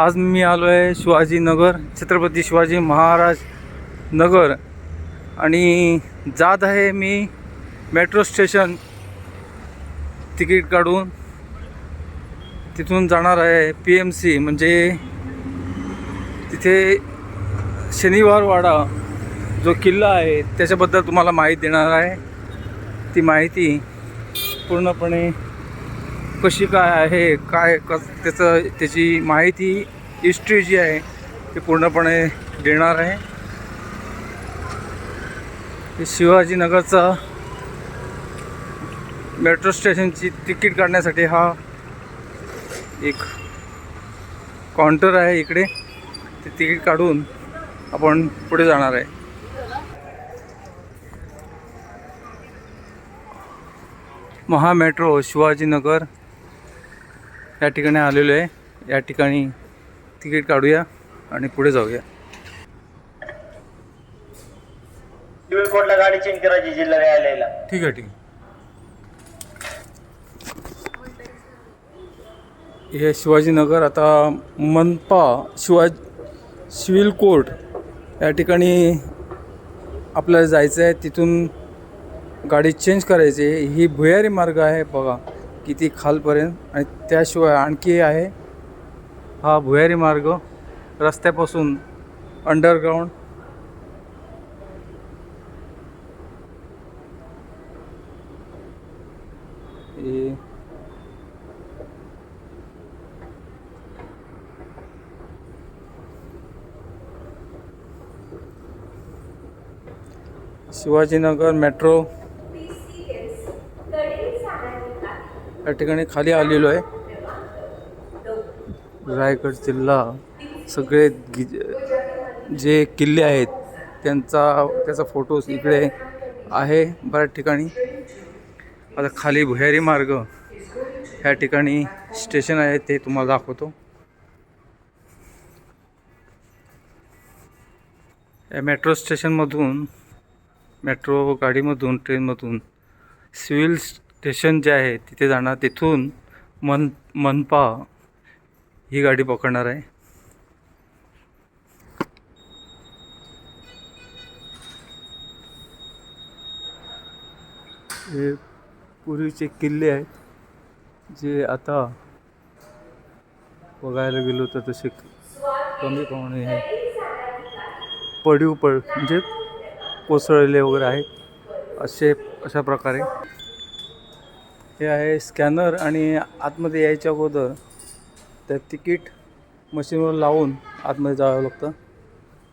आज मी आलो आहे शिवाजीनगर छत्रपती शिवाजी महाराज नगर. आणि जात आहे मी मेट्रो स्टेशन तिकीट काढून. तिथून जाणार आहे पी एम सी म्हणजे तिथे शनिवारवाडा जो किल्ला आहे त्याच्याबद्दल तुम्हाला माहिती देणार आहे. ती माहिती पूर्णपणे कशी काय आहे काय कस त्याचं त्याची माहिती हिस्ट्री जी आहे ती पूर्णपणे देणार आहे. शिवाजीनगरचा मेट्रो स्टेशनची तिकीट काढण्यासाठी हा एक काउंटर आहे इकडे. ते तिकीट काढून आपण पुढे जाणार आहे. महा मेट्रो शिवाजीनगर. या ठिकाणी आलेलो आहे. या ठिकाणी तिकीट काढूया आणि पुढे जाऊया. कोर्टला गाडी चेंज करायची जिल्हा न्यायालयाला. ठीक आहे ठीक आहे. हे शिवाजीनगर आता मनपा शिवा सिव्हिल कोर्ट या ठिकाणी आपल्याला जायचं आहे. तिथून गाडी चेंज करायची. ही भुयारी मार्ग आहे बघा. किती खालपर्यंत आणि त्याशिवाय आणखी आहे हा भुयारी मार्ग रस्त्यापासून अंडरग्राऊंड शिवाजीनगर मेट्रो या ठिकाणी खाली आलेलो आहे. रायगड जिल्हा सगळे गि जे किल्ले आहेत त्यांचा त्याचा फोटोज इकडे आहे बऱ्याच ठिकाणी. आता खाली भुयारी मार्ग ह्या ठिकाणी स्टेशन आहे ते तुम्हाला दाखवतो. या मेट्रो स्टेशनमधून मेट्रो गाडीमधून ट्रेनमधून सिव्हिल स्टेशन जे आहे तिथे जाणार तिथून मन मनपा ही गाडी पकडणार आहे. हे पूर्वीचे किल्ले आहेत जे आता बघायला गेलो तर तसे कमी प्रमाणे आहे पडीव पड म्हणजे कोसळले वगैरे आहेत असे अशा प्रकारे. हे आहे स्कॅनर आणि आतमध्ये यायच्या अगोदर त्या तिकीट मशीनवर लावून आतमध्ये जावं लागतं.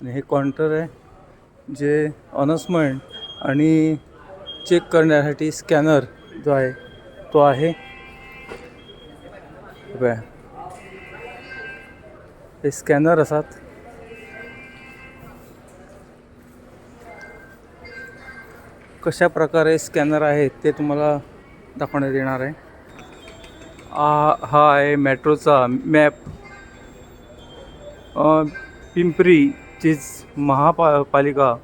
आणि हे काउंटर आहे जे अनाउन्समेंट आणि चेक करण्यासाठी स्कॅनर जो आहे तो आहे. हे हे स्कॅनर असतात. कशा प्रकारे स्कॅनर आहे ते तुम्हाला दाखवण्यात येणार आहे. आ हा आहे मेट्रोचा मॅप. पिंपरी चीज महापा पालिका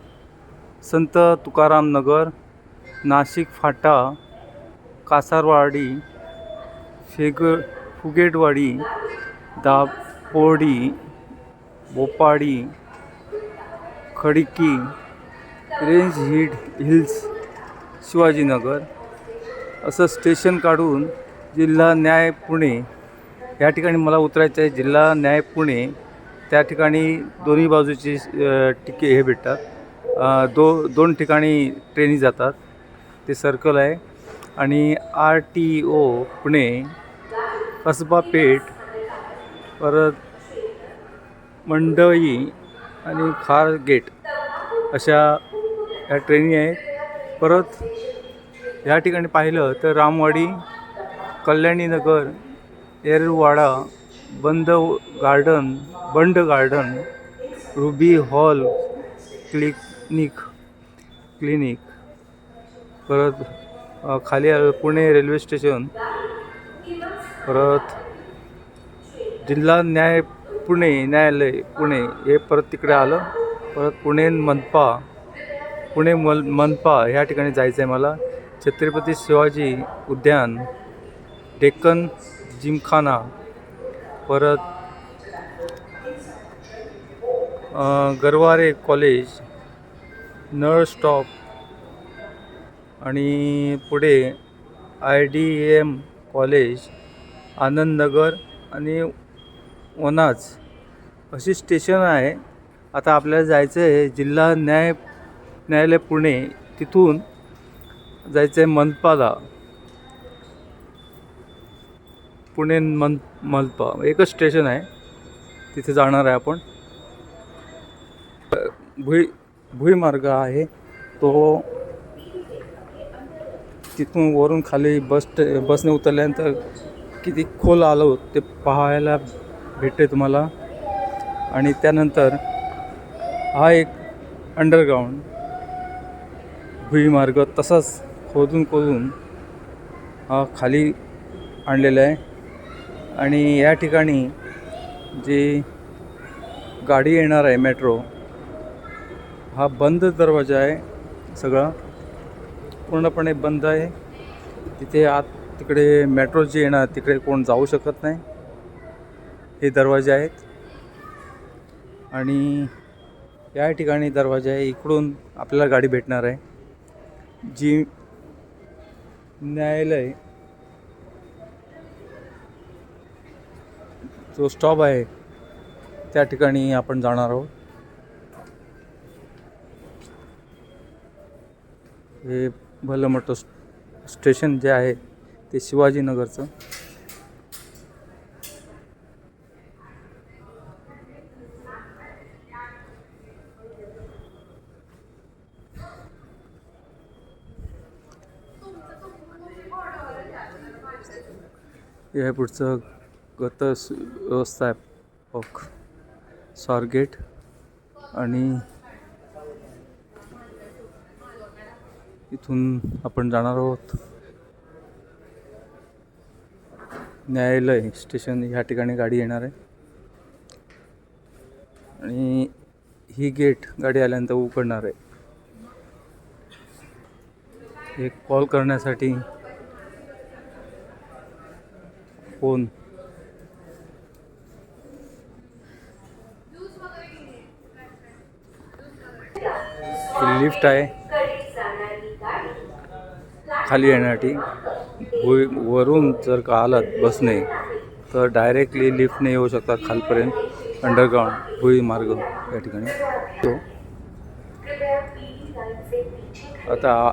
संत तुकाराम नगर नाशिक फाटा कासारवाडी फेग फुगेटवाडी दापोडी बोपाडी खडकी रेंज हिट हिल्स शिवाजीनगर असं स्टेशन काढून जिल्हा न्याय पुणे या ठिकाणी मला उतरायचं आहे. जिल्हा न्याय पुणे त्या ठिकाणी दोन्ही बाजूची टिके हे भेटतात. दो दोन ठिकाणी ट्रेनी जातात. ते सर्कल आहे. आणि R T O Pune Kasba Peth परत मंडई आणि खार गेट अशा ह्या ट्रेनी आहेत. परत या ठिकाणी पाहिलं तर रामवाडी कल्याणीनगर एरवाडा बंद garden Bund garden Ruby hall clinic clinic परत खाली पुणे रेल्वे स्टेशन परत जिल्हा न्याय पुणे न्यायालय पुणे हे परत तिकडे आलं. परत पुणे मनपा पुणे मल मनपा ह्या ठिकाणी जायचं आहे मला. छत्रपती शिवाजी उद्यान डेक्कन जिमखाना परत गरवारे कॉलेज नळ स्टॉप आणि पुढे I D M college Anandnagar आणि वनाज अशी स्टेशन आहे. आता आपल्याला जायचं आहे जिल्हा न्याय न्यायालय पुणे. तिथून जायचं आहे मनपाला पुणे मन मनपा एकच स्टेशन आहे. तिथे जाणार आहे आपण. भुई भुईमार्ग आहे. तो तिथून वरून खाली बस बसने उतरल्यानंतर किती खोल आलो ते पाहायला भेटते तुम्हाला. आणि त्यानंतर हा एक अंडरग्राऊंड भुईमार्ग तसाच खोदून खोदून हा खाली आणलेला आहे. आणि या ठिकाणी जी गाडी येणार आहे मेट्रो हा बंद दरवाजा आहे सगळा. पूर्णपणे बंद आहे. तिथे आत तिकडे मेट्रो जी येणार तिकडे कोण जाऊ शकत नाही. हे दरवाजे आहेत. आणि या ठिकाणी दरवाजा आहे. इकडून आपल्याला गाडी भेटणार आहे. जी न्यायालय. जो स्टॉप आहे त्या ठिकाणी आपण जाणार आहोत. हे भलं मोठं स्टेशन जे आहे ते शिवाजीनगरचं. हे आहे पुढचं. गत व्यवस्था आहे. ओक. स्वारगेट आणि इथून आपण जाणार आहोत. न्यायालय स्टेशन ह्या ठिकाणी गाडी येणार आहे. आणि ही गेट गाडी आल्यानंतर उघडणार आहे. एक कॉल करण्यासाठी कोण? लिफ्ट आहे. खाली येण्यासाठी वरून जर का आलात बसने तर डायरेक्टली लिफ्टने येऊ शकतात खालपर्यंत अंडरग्राऊंड भुई मार्ग या ठिकाणी. तो आता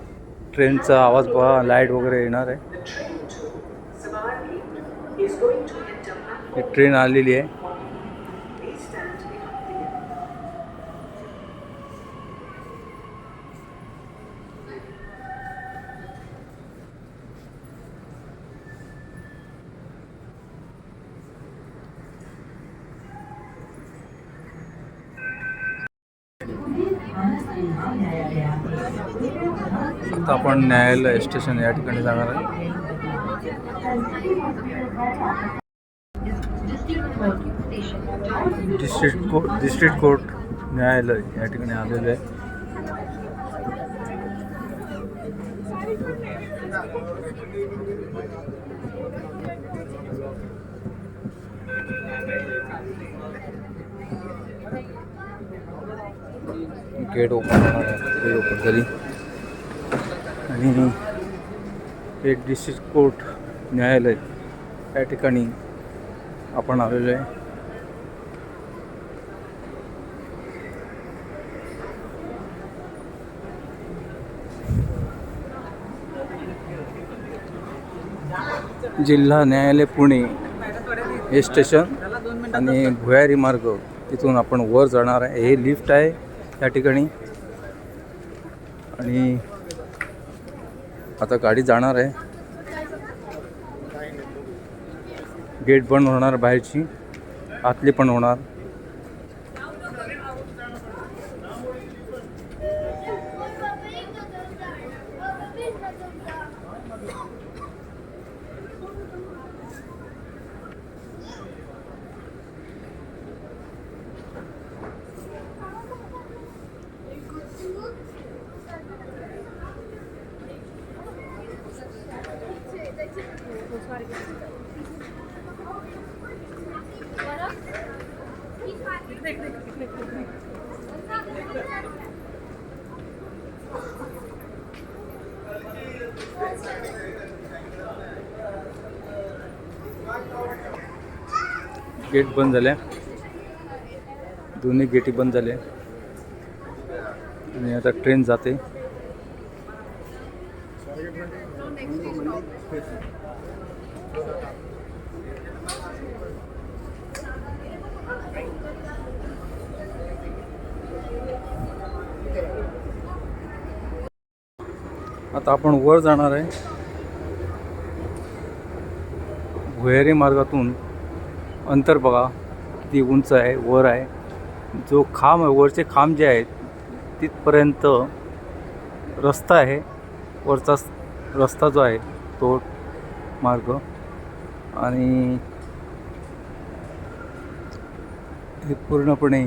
ट्रेनचा आवाज बघा लाइट वगैरे येणार आहे. ही ट्रेन आलेली आहे. आता आपण न्यायालय स्टेशन या ठिकाणी जाणार आहे. डिस्ट्रिक्ट कोर्ट डिस्ट्रिक्ट कोर्ट न्यायालय या ठिकाणी आलेलं आहे. गेट ओपन आहे. गेट ओपन झाली. आणि एक डिस्ट्रिक्ट कोर्ट न्यायालय. या ठिकाणी आपण आलेलो आहे. जिल्हा न्यायालय पुणे हे स्टेशन आणि भुयारी मार्ग तिथून आपण वर जाणार आहे. हे लिफ्ट आहे या ठिकाणी. आणि आता गाडी जाणार आहे. गेट बंद होणार बाहेरची आतली पण होणार. गेट बंद झाल्या दोन्ही गेटी बंद झाल्या आणि आता ट्रेन जाते. आता आपण वर जाणार आहे. भुयारी मार्गातून अंतर बघा किती उंच आहे वर आहे. जो खांब आहे वरचे खांब जे आहेत तिथपर्यंत रस्ता आहे. वरचा रस्ता जो आहे तो मार्ग. आणि हे पूर्णपणे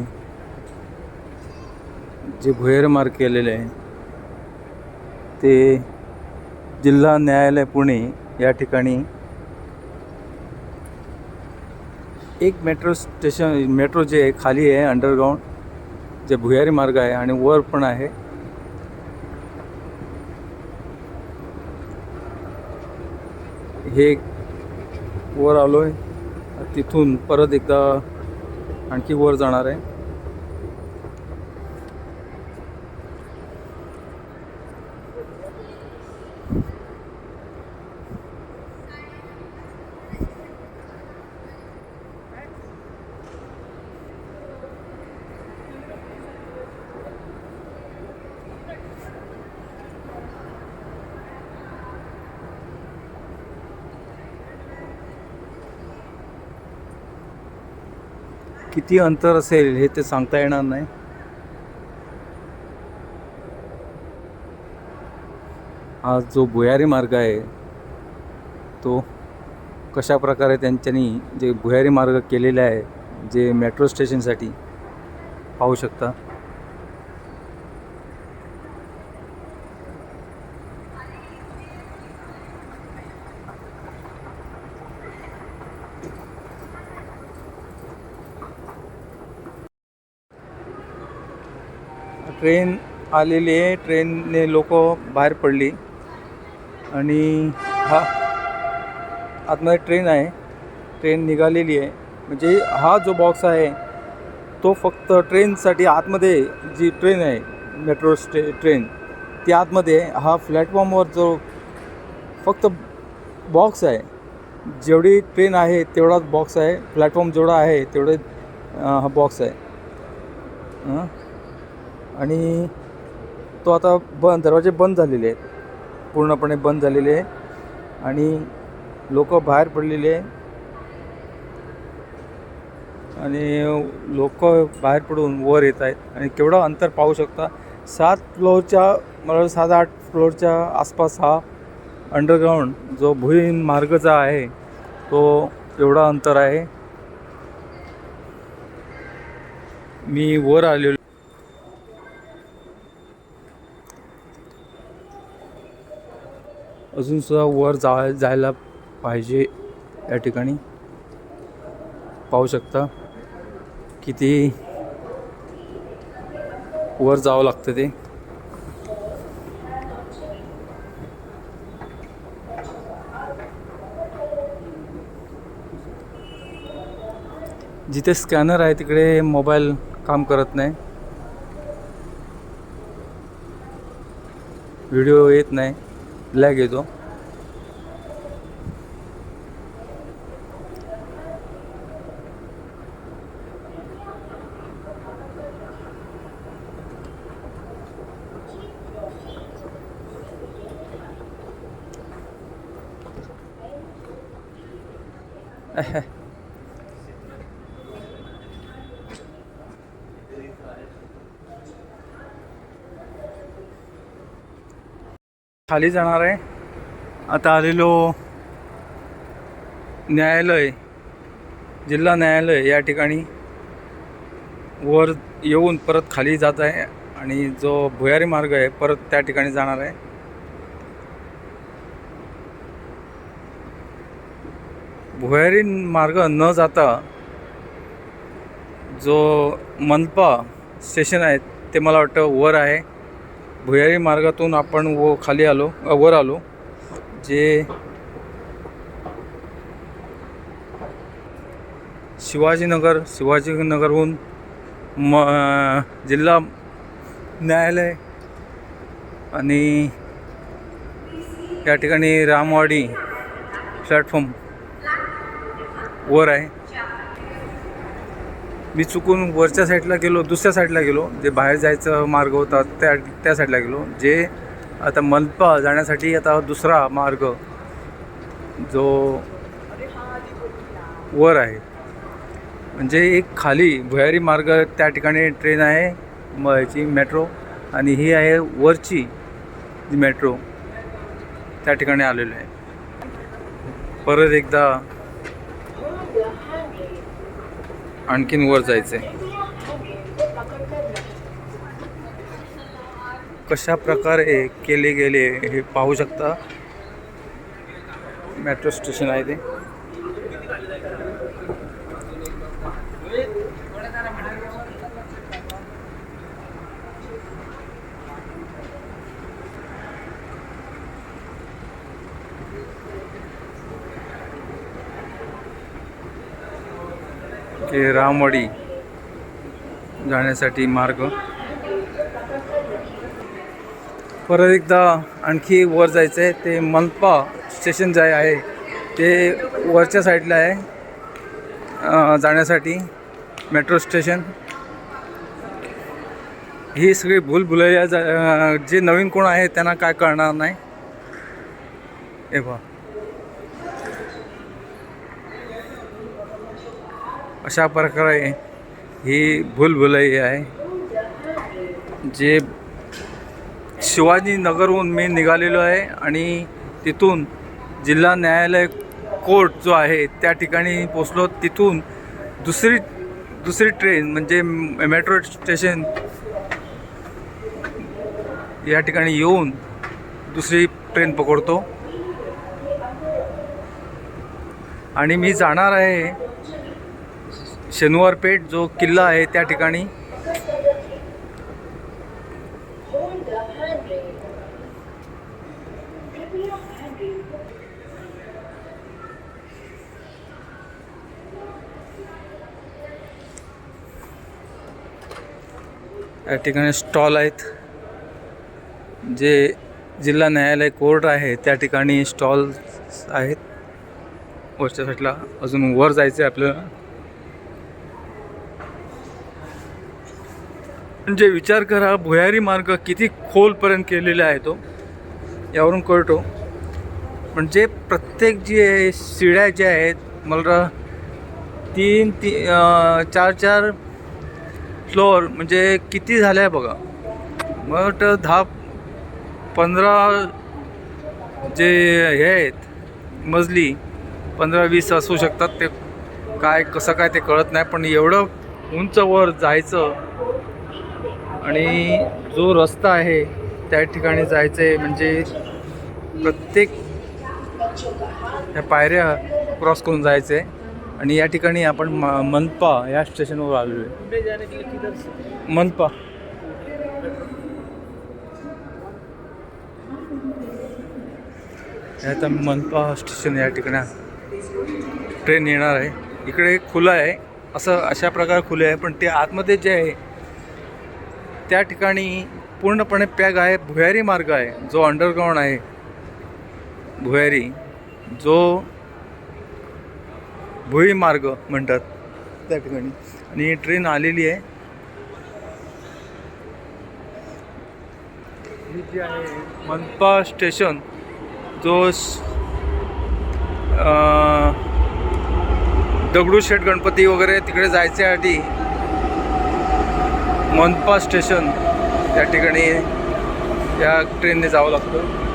जे भुयारी मार्ग केलेले आहे ते जिल्हा न्यायालय पुणे या ठिकाणी एक मेट्रो स्टेशन मेट्रो जे आहे खाली आहे अंडरग्राऊंड जे भुयारी मार्ग आहे आणि वर पण आहे. हे वर आलो आहे तिथून परत एकदा आणखी वर जाणार आहे. किती अंतर असेल हे ते सांगता येणार नाही. हा जो भुयारी मार्ग आहे तो कशा प्रकारे त्यांच्यानी जे भुयारी मार्ग केलेले आहे जे मेट्रो स्टेशनसाठी पाहू शकता. ट्रेन आलेली आहे. ट्रेनने लोक बाहेर पडली. आणि हा आतमध्ये ट्रेन आहे. ट्रेन निघालेली आहे. म्हणजे हा जो बॉक्स आहे तो फक्त ट्रेनसाठी आतमध्ये जी ट्रेन आहे मेट्रो स्टे ट्रेन ती आतमध्ये हा प्लॅटफॉर्मवर जो फक्त बॉक्स आहे जेवढी ट्रेन आहे तेवढाच बॉक्स आहे. प्लॅटफॉर्म जेवढा आहे तेवढे हा बॉक्स आहे. आणि तो आता बंद दरवाजे बंद झालेले आहेत. पूर्णपणे बंद झालेले आहे. आणि लोक बाहेर पडलेले आहे. आणि लोक बाहेर पडून वर येत आहेत. आणि केवढं अंतर पाहू शकता सात फ्लोअरच्या मला सात आठ फ्लोअरच्या आसपास हा अंडरग्राऊंड जो भुई मार्गचा आहे तो एवढा अंतर आहे. मी वर आलेलो अजून सुद्धा वर जा जायला पाहिजे या ठिकाणी. पाहू शकता किती वर जावं लागतं ते. जिथे स्कॅनर आहे तिकडे मोबाईल काम करत नाही. व्हिडिओ येत नाही. लॅग येतो. खाली जाणार आहे. आता आलेलो न्यायालय जिल्हा न्यायालय या ठिकाणी. वर येऊन परत खाली जात आहे आणि जो भुयारी मार्ग आहे परत त्या ठिकाणी जाणार आहे. भुयारी मार्ग न जाता जो मनपा स्टेशन आहे ते मला वाटतं वर आहे. भुयारी मार्गातून आपण व खाली आलो वर आलो जे शिवाजीनगर शिवाजीनगरहून म जिल्हा न्यायालय आणि या ठिकाणी रामवाडी प्लॅटफॉर्म वर आहे. मी चुकून वरच्या साईडला गेलो दुसऱ्या साईडला गेलो जे बाहेर जायचं मार्ग होता त्या त्या साईडला गेलो जे आता मनपा जाण्यासाठी आता दुसरा मार्ग जो वर आहे. म्हणजे एक खाली भुयारी मार्ग त्या ठिकाणी ट्रेन आहे म याची मेट्रो आणि ही आहे वरची जी मेट्रो त्या ठिकाणी आलेलो आहे. परत एकदा आणखीन वर जायचं आहे कशा प्रकारे केले गेले हे पाहू शकता? मेट्रो स्टेशन आहे ते. हे रामवाडी जाण्यासाठी मार्ग. परत एकदा आणखी वर जायचं आहे ते मनपा स्टेशन जे आहे ते वरच्या साईडला आहे जाण्यासाठी मेट्रो स्टेशन. ही सगळी भूलभुलैया जा जे नवीन कोण आहे त्यांना काय कळणार नाही. हे बा अशा प्रकारे ही भूलभुलैया आहे. जे शिवाजीनगरहून मी निघालेलो आहे आणि तिथून जिल्हा न्यायालय कोर्ट जो आहे त्या ठिकाणी पोचलो तिथून दुसरी दुसरी ट्रेन म्हणजे मेट्रो स्टेशन या ठिकाणी येऊन दुसरी ट्रेन पकडतो. आणि मी जाणार आहे शनिवार पेठ जो किल्ला आहे त्या ठिकाणी या ठिकाणी स्टॉल आहेत. जे जिल्हा न्यायालय कोर्ट आहे त्या ठिकाणी स्टॉल आहेत. वरच्या साईडला अजून वर जायचं आहे आपल्याला. म्हणजे विचार करा भुयारी मार्ग किती खोलपर्यंत केलेला आहे तो यावरून कळतो. म्हणजे प्रत्येक जे शिड्या ज्या आहेत मला तीन ती चार चार फ्लोअर म्हणजे किती झाल्या बघा. मग दहा पंधरा जे हे आहेत मजली पंधरा वीस असू शकतात ते काय कसं काय ते कळत नाही पण एवढं उंच वर जायचं आणि जो रस्ता आहे त्या ठिकाणी जायचं आहे म्हणजे प्रत्येक ह्या पायऱ्या क्रॉस करून जायचं. आहे आणि या ठिकाणी आपण म मनपा या स्टेशनवर आलेलो आहे मनपा. आता मनपा स्टेशन या ठिकाणी ट्रेन येणार आहे. इकडे खुलं आहे. असं अशा प्रकारे खुले आहे पण ते आतमध्ये जे आहे त्या ठिकाणी पूर्णपणे पॅग आहे. भुयारी मार्ग आहे. जो अंडरग्राऊंड आहे. भुयारी. जो भुई मार्ग म्हणतात त्या ठिकाणी. आणि ट्रेन आलेली आहे. ही जी आहे मनपा स्टेशन जो दगडूशेठ गणपती वगैरे तिकडे जायच्यासाठी मनपा स्टेशन त्या ठिकाणी या ट्रेनने जावं लागतं.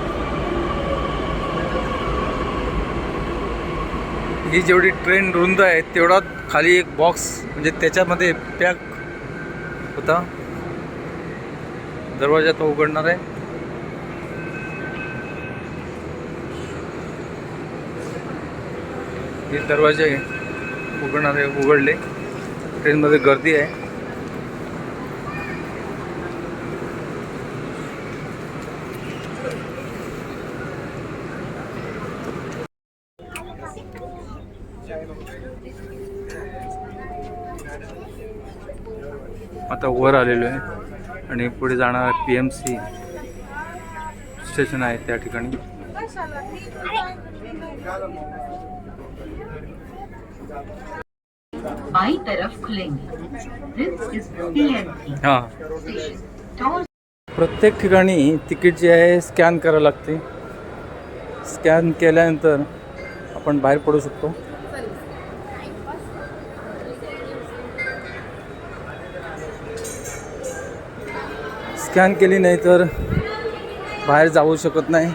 ही जेवढी ट्रेन रुंद आहे तेवढा खाली एक बॉक्स म्हणजे त्याच्यामध्ये पॅक होता. दरवाजा तो उघडणार आहे. हे दरवाजे उघडणार आहे उघडले. ट्रेनमध्ये गर्दी आहे आता वर आलेलो आहे. आणि पुढे जाणार पी एम सी स्टेशन आहे त्या ठिकाणी. हां. प्रत्येक ठिकाणी तिकीट जे आहे स्कॅन करावं लागते. स्कॅन केल्यानंतर आपण बाहेर पडू शकतो. स्कॅन केली नाही तर बाहेर जाऊ शकत नाही.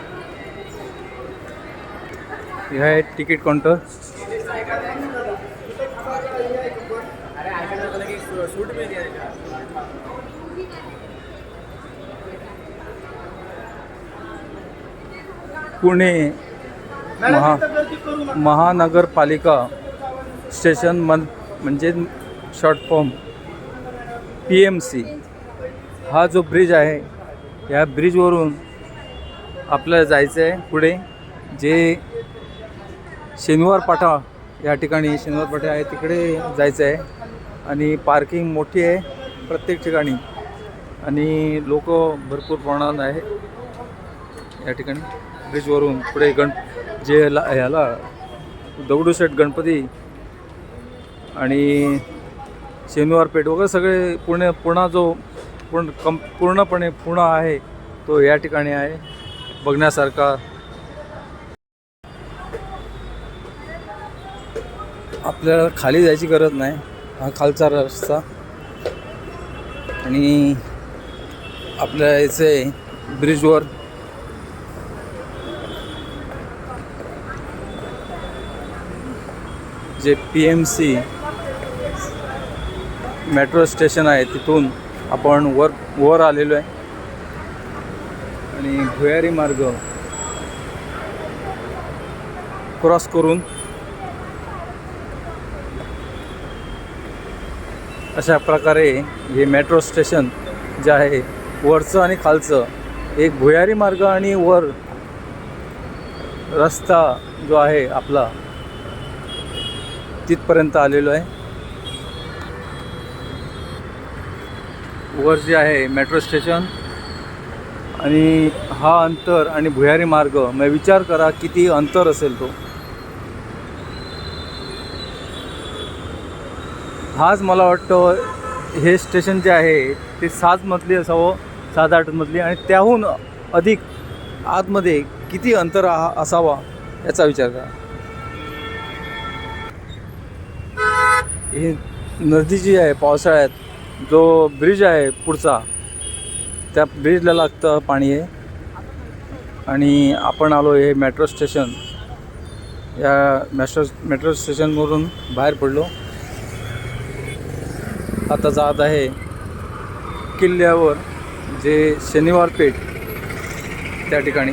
हे आहे तिकीट काउंटर. पुणे महा महानगरपालिका स्टेशन मन म्हणजे short form P M C. हा जो ब्रिज आहे या ब्रिजवरून आपल्याला जायचं आहे पुढे जे शनिवार पाठा या ठिकाणी शनिवार पाठा आहे तिकडे जायचं आहे आणि पार्किंग मोठी आहे प्रत्येक ठिकाणी. आणि लोक भरपूर प्रमाणात आहे या ठिकाणी. ब्रिजवरून पुढे गण जे ला ह्याला दगडूशेठ गणपती आणि शनिवार पेठ वगैरे सगळे पुणे पुणा जो पूर्ण कम पूर्णपणे पुणा आहे तो या ठिकाणी आहे बघण्यासारखा. आपल्याला खाली जायची गरज नाही हा खालचा रस्ता. आणि आपल्या याचे ब्रिजवर जे P M C metro station आहे तिथून आपण वर वर आलेलो आहे. आणि भुयारी मार्ग क्रॉस करून अशा प्रकारे हे मेट्रो स्टेशन जे आहे वरचं आणि खालचं एक भुयारी मार्ग आणि वर रस्ता जो आहे आपला तिथपर्यंत आलेलो आहे. वर जे आहे मेट्रो स्टेशन आणि हा अंतर आणि भुयारी मार्ग मग विचार करा किती अंतर असेल तो. हाच मला वाटतं हे स्टेशन जे आहे ते सात मजली असावं सात आठ मजली आणि त्याहून अधिक आतमध्ये किती अंतर असावा याचा विचार करा. हे नदी जी आहे पावसाळ्यात जो ब्रिज आहे पुढचा त्या ब्रिजला लागतं पाणी आहे आणि आपण आलो हे मेट्रो स्टेशन. या मेट्रो मेट्रो स्टेशनवरून बाहेर पडलो. आता जात आहे किल्ल्यावर जे शनिवार पेठ त्या ठिकाणी.